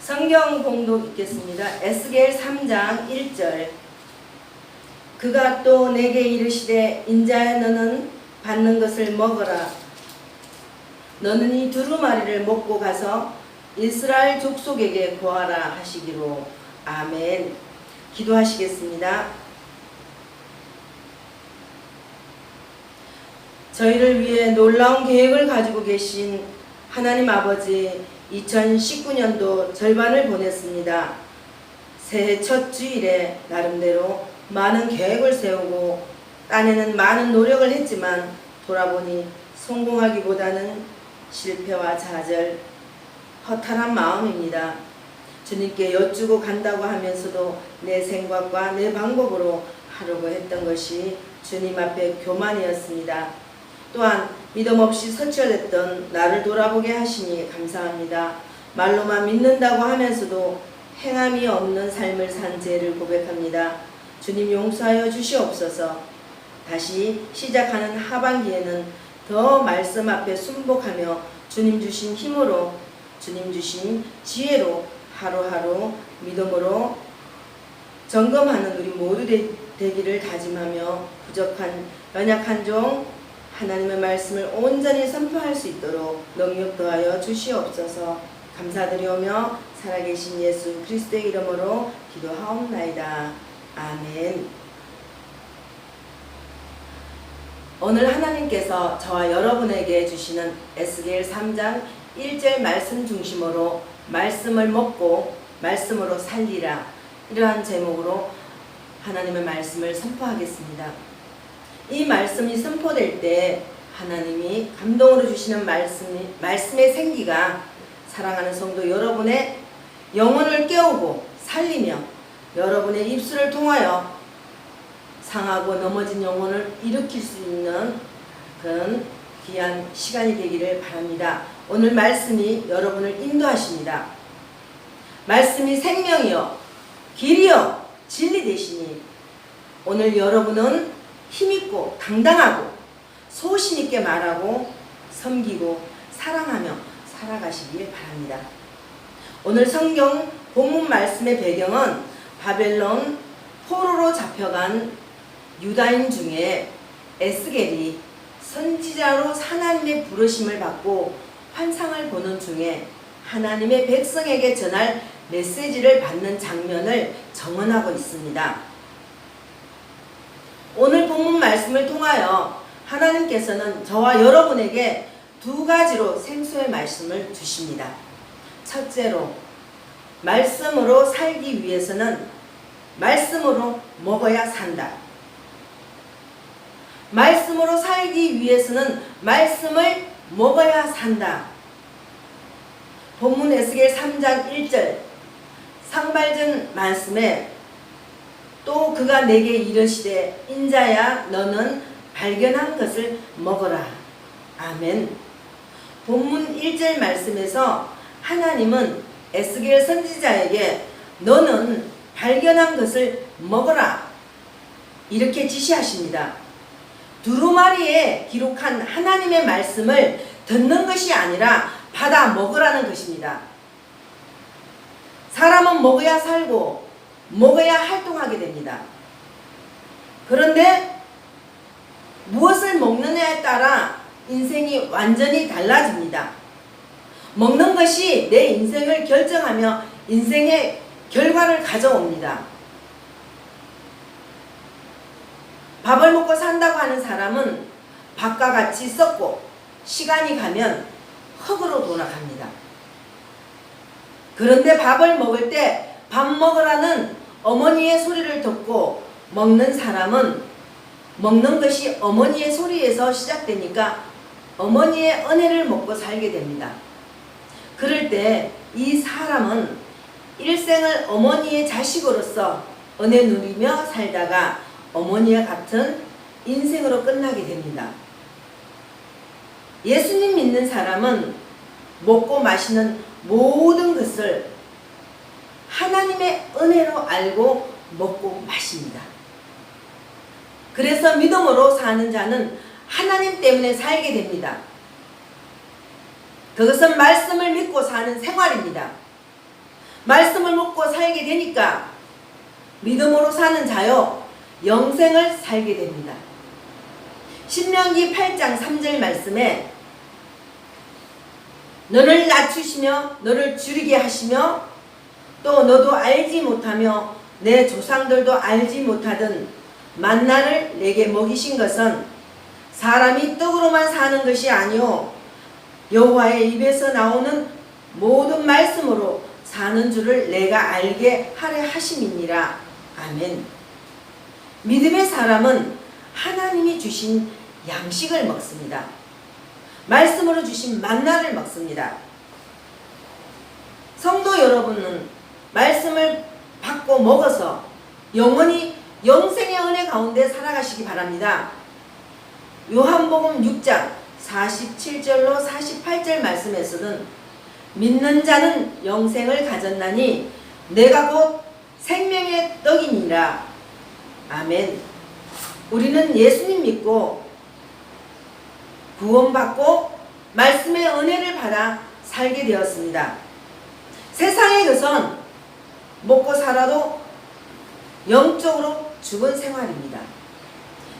성경 공독 읽겠습니다. 에스겔 3장 1절 그가 또 내게 이르시되 인자야 너는 받는 것을 먹어라 너는 이 두루마리를 먹고 가서 이스라엘 족속에게 고하라 하시기로 아멘 기도하시겠습니다. 저희를 위해 놀라운 계획을 가지고 계신 하나님 아버지 2019년도 절반을 보냈습니다. 새해 첫 주일에 나름대로 많은 계획을 세우고 딴에는 많은 노력을 했지만 돌아보니 성공하기보다는 실패와 좌절, 허탈한 마음입니다. 주님께 여쭈고 간다고 하면서도 내 생각과 내 방법으로 하려고 했던 것이 주님 앞에 교만이었습니다. 또한 믿음 없이 설치됐던 나를 돌아보게 하시니 감사합니다. 말로만 믿는다고 하면서도 행함이 없는 삶을 산 죄를 고백합니다. 주님 용서하여 주시옵소서. 다시 시작하는 하반기에는 더 말씀 앞에 순복하며 주님 주신 힘으로 주님 주신 지혜로 하루하루 믿음으로 점검하는 우리 모두 되, 되기를 다짐하며 부족한 연약한 종 하나님의 말씀을 온전히 선포할 수 있도록 능력 더하여 주시옵소서 감사드리오며 살아계신 예수 그리스도의 이름으로 기도하옵나이다. 아멘. 오늘 하나님께서 저와 여러분에게 주시는 에스겔 3장 1절 말씀 중심으로 말씀을 먹고 말씀으로 살리라 이러한 제목으로 하나님의 말씀을 선포하겠습니다. 이 말씀이 선포될 때 하나님이 감동으로 주시는 말씀이, 말씀의 생기가 사랑하는 성도 여러분의 영혼을 깨우고 살리며 여러분의 입술을 통하여 상하고 넘어진 영혼을 일으킬 수 있는 그런 귀한 시간이 되기를 바랍니다. 오늘 말씀이 여러분을 인도하십니다. 말씀이 생명이요, 길이요, 진리 되시니 오늘 여러분은 힘있고 당당하고 소신있게 말하고 섬기고 사랑하며 살아가시길 바랍니다. 오늘 성경 본문 말씀의 배경은 바벨론 포로로 잡혀간 유다인 중에 에스겔이 선지자로 하나님의 부르심을 받고 환상을 보는 중에 하나님의 백성에게 전할 메시지를 받는 장면을 정언하고 있습니다. 본문 말씀을 통하여 하나님께서는 저와 여러분에게 두 가지로 생수의 말씀을 주십니다. 첫째로 말씀으로 살기 위해서는 말씀으로 먹어야 산다. 말씀으로 살기 위해서는 말씀을 먹어야 산다. 본문 에스겔 3장 1절 상발전 말씀에 또 그가 내게 이르시되 인자야 너는 발견한 것을 먹어라. 아멘. 본문 1절 말씀에서 하나님은 에스겔 선지자에게 너는 발견한 것을 먹어라. 이렇게 지시하십니다. 두루마리에 기록한 하나님의 말씀을 듣는 것이 아니라 받아 먹으라는 것입니다. 사람은 먹어야 살고 먹어야 활동하게 됩니다. 그런데 무엇을 먹느냐에 따라 인생이 완전히 달라집니다. 먹는 것이 내 인생을 결정하며 인생의 결과를 가져옵니다. 밥을 먹고 산다고 하는 사람은 밥과 같이 썩고 시간이 가면 흙으로 돌아갑니다. 그런데 밥을 먹을 때 밥 먹으라는 어머니의 소리를 듣고 먹는 사람은 먹는 것이 어머니의 소리에서 시작되니까 어머니의 은혜를 먹고 살게 됩니다. 그럴 때 이 사람은 일생을 어머니의 자식으로서 은혜 누리며 살다가 어머니와 같은 인생으로 끝나게 됩니다. 예수님 믿는 사람은 먹고 마시는 모든 것을 하나님의 은혜로 알고 먹고 마십니다. 그래서 믿음으로 사는 자는 하나님 때문에 살게 됩니다. 그것은 말씀을 믿고 사는 생활입니다. 말씀을 먹고 살게 되니까 믿음으로 사는 자요 영생을 살게 됩니다. 신명기 8장 3절 말씀에 너를 낮추시며 너를 줄이게 하시며 또 너도 알지 못하며 내 조상들도 알지 못하던 만나를 내게 먹이신 것은 사람이 떡으로만 사는 것이 아니요 여호와의 입에서 나오는 모든 말씀으로 사는 줄을 내가 알게 하려 하심이니라. 아멘. 믿음의 사람은 하나님이 주신 양식을 먹습니다. 말씀으로 주신 만나를 먹습니다. 성도 여러분은 말씀을 받고 먹어서 영원히 영생의 은혜 가운데 살아가시기 바랍니다. 요한복음 6장 47절로 48절 말씀에서는 믿는 자는 영생을 가졌나니 내가 곧 생명의 떡이니라. 아멘. 우리는 예수님 믿고 구원받고 말씀의 은혜를 받아 살게 되었습니다. 세상의 것은 먹고 살아도 영적으로 죽은 생활입니다.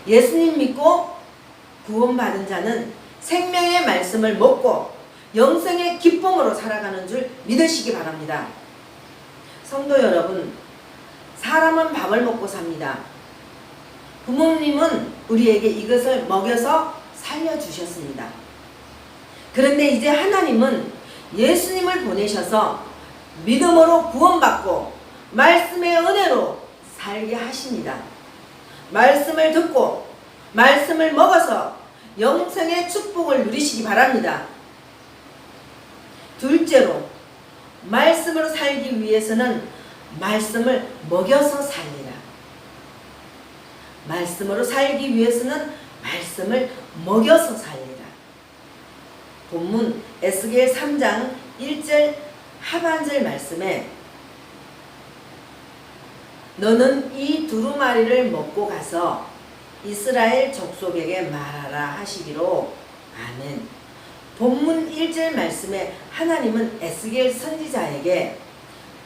예수님 믿고 구원받은 자는 생명의 말씀을 먹고 영생의 기쁨으로 살아가는 줄 믿으시기 바랍니다. 성도 여러분, 사람은 밥을 먹고 삽니다. 부모님은 우리에게 이것을 먹여서 살려주셨습니다. 그런데 이제 하나님은 예수님을 보내셔서 믿음으로 구원받고 말씀의 은혜로 살게 하십니다. 말씀을 듣고 말씀을 먹어서 영생의 축복을 누리시기 바랍니다. 둘째로 말씀으로 살기 위해서는 말씀을 먹여서 살리라. 말씀으로 살기 위해서는 말씀을 먹여서 살리라. 본문 에스겔 3장 1절 하반절 말씀에 너는 이 두루마리를 먹고 가서 이스라엘 족속에게 말하라 하시기로 아멘. 본문 1절 말씀에 하나님은 에스겔 선지자에게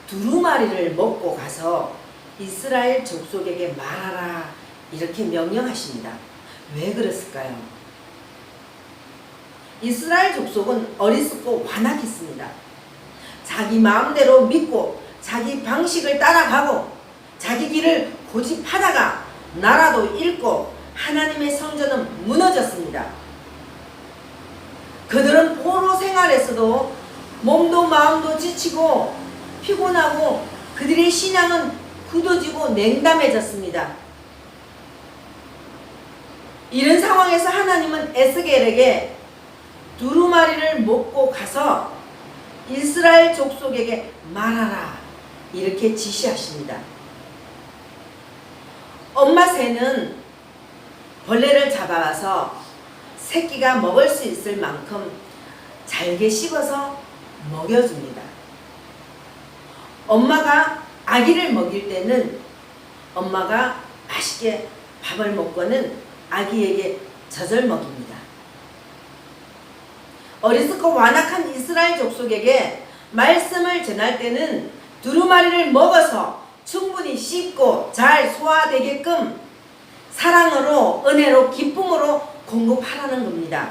두루마리를 먹고 가서 이스라엘 족속에게 말하라 이렇게 명령하십니다. 왜 그랬을까요? 이스라엘 족속은 어리석고 완악했습니다. 자기 마음대로 믿고 자기 방식을 따라가고 자기 길을 고집하다가 나라도 잃고 하나님의 성전은 무너졌습니다. 그들은 포로 생활에서도 몸도 마음도 지치고 피곤하고 그들의 신앙은 굳어지고 냉담해졌습니다. 이런 상황에서 하나님은 에스겔에게 두루마리를 먹고 가서 이스라엘 족속에게 말하라 이렇게 지시하십니다. 엄마 새는 벌레를 잡아와서 새끼가 먹을 수 있을 만큼 잘게 씹어서 먹여줍니다. 엄마가 아기를 먹일 때는 엄마가 맛있게 밥을 먹고는 아기에게 젖을 먹입니다. 어리석고 완악한 이스라엘 족속에게 말씀을 전할 때는 두루마리를 먹어서 충분히 씹고 잘 소화되게끔 사랑으로 은혜로 기쁨으로 공급하라는 겁니다.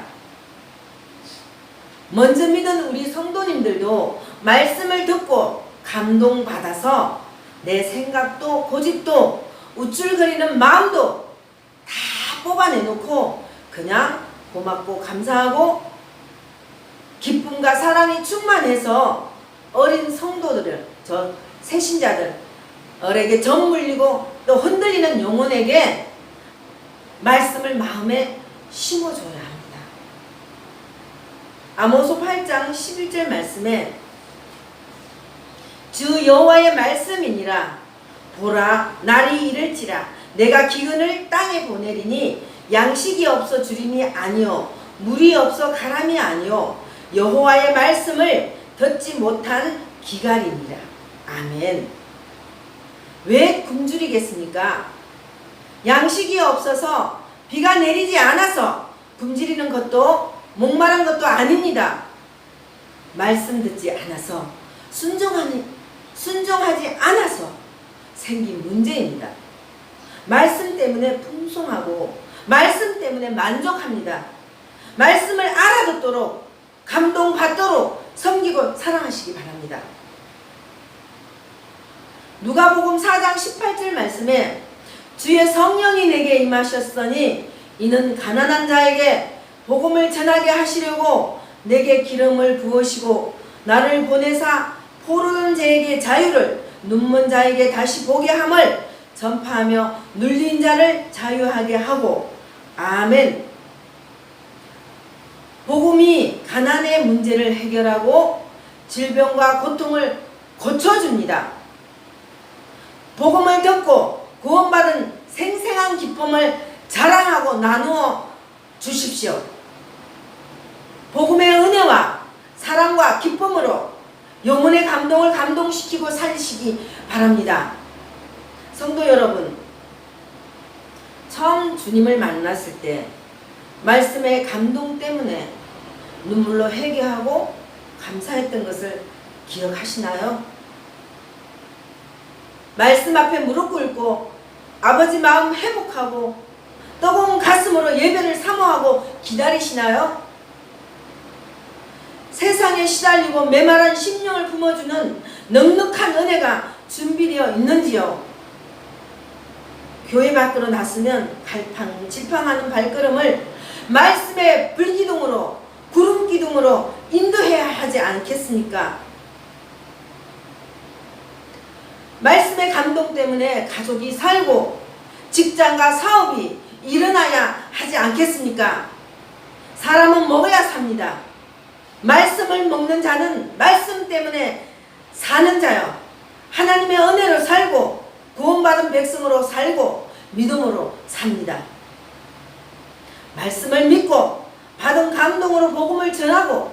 먼저 믿은 우리 성도님들도 말씀을 듣고 감동받아서 내 생각도 고집도 우쭐거리는 마음도 다 뽑아내놓고 그냥 고맙고 감사하고 기쁨과 사랑이 충만해서 어린 성도들을 저 새신자들 을에게 정 물리고 또 흔들리는 영혼에게 말씀을 마음에 심어줘야 합니다. 아모스 8장 11절 말씀에 주 여호와의 말씀이니라 보라 날이 이를지라 내가 기근을 땅에 보내리니 양식이 없어 주림이 아니요 물이 없어 가람이 아니요 여호와의 말씀을 듣지 못한 기갈이니라 아멘 왜 굶주리겠습니까? 양식이 없어서 비가 내리지 않아서 굶주리는 것도 목마른 것도 아닙니다. 말씀 듣지 않아서 순종하니 순종하지 않아서 생긴 문제입니다. 말씀 때문에 풍성하고 말씀 때문에 만족합니다. 말씀을 알아듣도록 감동받도록 섬기고 사랑하시기 바랍니다. 누가복음 4장 18절 말씀에 주의 성령이 내게 임하셨으니 이는 가난한 자에게 복음을 전하게 하시려고 내게 기름을 부으시고 나를 보내사 포르는 자에게 자유를 눈먼 자에게 다시 보게 함을 전파하며 눌린 자를 자유하게 하고 아멘. 복음이 가난의 문제를 해결하고 질병과 고통을 고쳐줍니다. 복음을 듣고 구원받은 생생한 기쁨을 자랑하고 나누어 주십시오. 복음의 은혜와 사랑과 기쁨으로 영혼의 감동을 감동시키고 살리시기 바랍니다. 성도 여러분, 처음 주님을 만났을 때 말씀의 감동 때문에 눈물로 회개하고 감사했던 것을 기억하시나요? 말씀 앞에 무릎 꿇고 아버지 마음 회복하고 뜨거운 가슴으로 예배를 사모하고 기다리시나요? 세상에 시달리고 메마른 심령을 품어주는 넉넉한 은혜가 준비되어 있는지요? 교회 밖으로 나서면 갈팡질팡하는 발걸음을 말씀의 불기둥으로 구름 기둥으로 인도해야 하지 않겠습니까? 말씀의 감동 때문에 가족이 살고 직장과 사업이 일어나야 하지 않겠습니까? 사람은 먹어야 삽니다. 말씀을 먹는 자는 말씀 때문에 사는 자요. 하나님의 은혜로 살고 구원받은 백성으로 살고 믿음으로 삽니다. 말씀을 믿고 받은 감동으로 복음을 전하고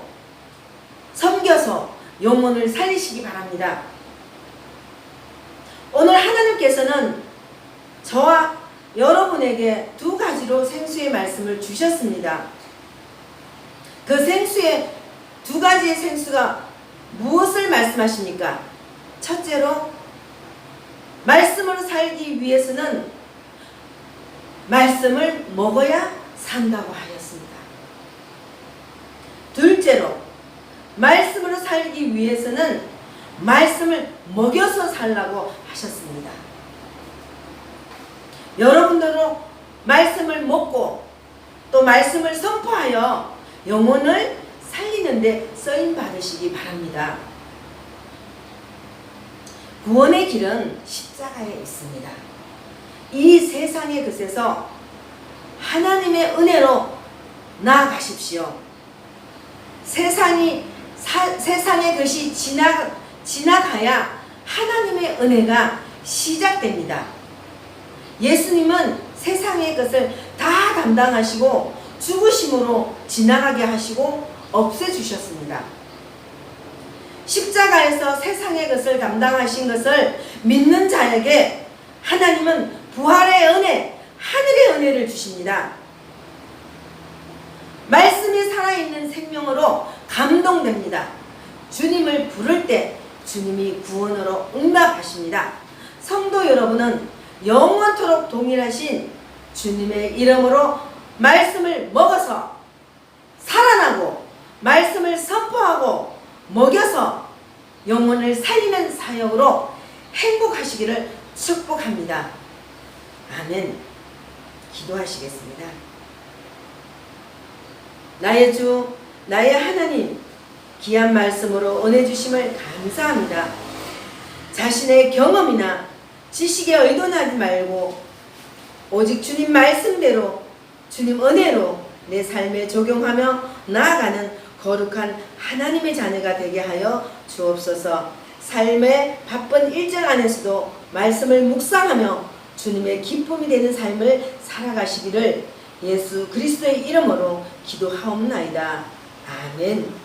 섬겨서 영혼을 살리시기 바랍니다. 오늘 하나님께서는 저와 여러분에게 두 가지로 생수의 말씀을 주셨습니다. 그 생수의 두 가지의 생수가 무엇을 말씀하십니까? 첫째로 말씀으로 살기 위해서는 말씀을 먹어야 산다고 하였습니다. 둘째로 말씀으로 살기 위해서는 말씀을 먹여서 살라고 하셨습니다. 여러분들도 말씀을 먹고 또 말씀을 선포하여 영혼을 살리는데 쓰임 받으시기 바랍니다. 구원의 길은 십자가에 있습니다. 이 세상의 것에서 하나님의 은혜로 나아가십시오. 세상이 사, 세상의 것이 지나 지나가야 하나님의 은혜가 시작됩니다. 예수님은 세상의 것을 다 담당하시고 죽으심으로 지나가게 하시고 없애주셨습니다. 십자가에서 세상의 것을 담당하신 것을 믿는 자에게 하나님은 부활의 은혜, 하늘의 은혜를 주십니다. 말씀이 살아있는 생명으로 감동됩니다. 주님을 부를 때 주님이 구원으로 응답하십니다. 성도 여러분은 영원토록 동일하신 주님의 이름으로 말씀을 먹어서 살아나고 말씀을 선포하고 먹여서 영혼을 살리는 사역으로 행복하시기를 축복합니다. 아멘. 기도하시겠습니다. 나의 주, 나의 하나님, 귀한 말씀으로 은혜주심을 감사합니다. 자신의 경험이나 지식에 의존하지 말고 오직 주님 말씀대로 주님 은혜로 내 삶에 적용하며 나아가는 거룩한 하나님의 자녀가 되게 하여 주옵소서 삶의 바쁜 일정 안에서도 말씀을 묵상하며 주님의 기쁨이 되는 삶을 살아가시기를 예수 그리스도의 이름으로 기도하옵나이다. 아멘.